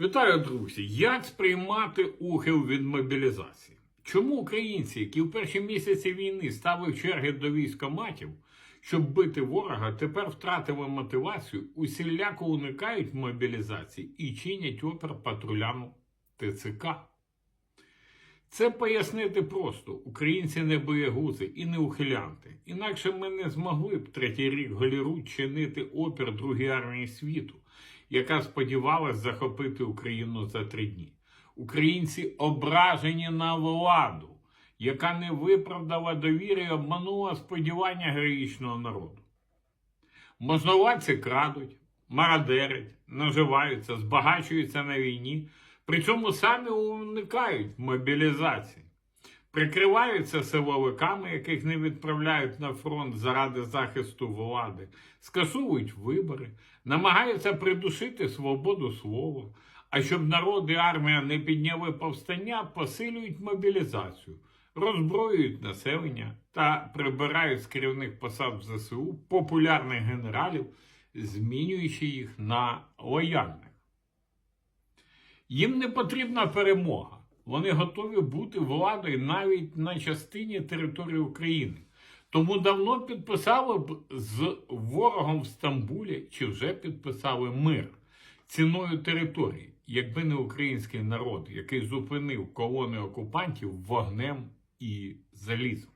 Вітаю, друзі! Як сприймати ухил від мобілізації? Чому українці, які в перші місяці війни стали в черги до військоматів, щоб бити ворога, тепер втратили мотивацію, усіляко уникають мобілізації і чинять опір патрулям ТЦК? Це пояснити просто: українці не боєгузи і не ухилянти. Інакше ми не змогли б третій рік голіру чинити опір Другій армії світу, яка сподівалась захопити Україну за три дні. Українці ображені на владу, яка не виправдала довіри і обманула сподівання героїчного народу. Можновладці крадуть, мародерять, наживаються, збагачуються на війні, при цьому самі уникають мобілізації, прикриваються силовиками, яких не відправляють на фронт заради захисту влади, скасовують вибори, намагаються придушити свободу слова. А щоб народ і армія не підняли повстання, посилюють мобілізацію, роззброюють населення та прибирають з керівних посад в ЗСУ популярних генералів, змінюючи їх на лояльних. Їм не потрібна перемога. Вони готові бути владою навіть на частині території України. Тому давно підписали б з ворогом в Стамбулі чи вже підписали мир ціною території, якби не український народ, який зупинив колони окупантів вогнем і залізом.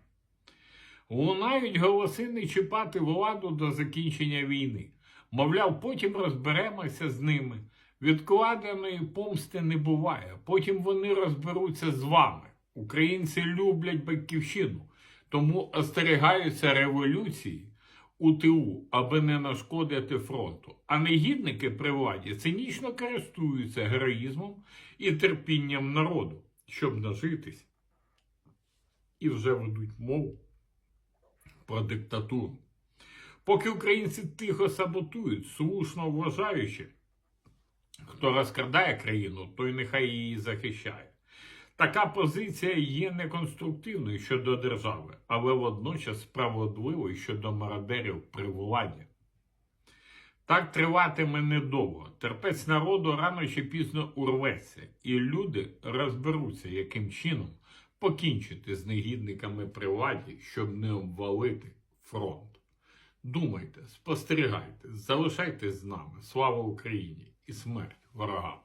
Лунають голоси не чіпати владу до закінчення війни. Мовляв, потім розберемося з ними. Відкладеної помсти не буває. Потім вони розберуться з вами. Українці люблять батьківщину, тому остерігаються революції у ТУ, аби не нашкодити фронту. А негідники при владі цинічно користуються героїзмом і терпінням народу, щоб нажитись, і вже ведуть мову про диктатуру. Поки українці тихо саботують, слушно вважаючи, хто розкрадає країну, той нехай її захищає. Така позиція є неконструктивною щодо держави, але водночас справедливою щодо мародерів при владі. Так триватиме недовго. Терпець народу рано чи пізно урветься, і люди розберуться, яким чином покінчити з негідниками при владі, щоб не обвалити фронт. Думайте, спостерігайте, залишайтесь з нами. Слава Україні і смерть वरहा।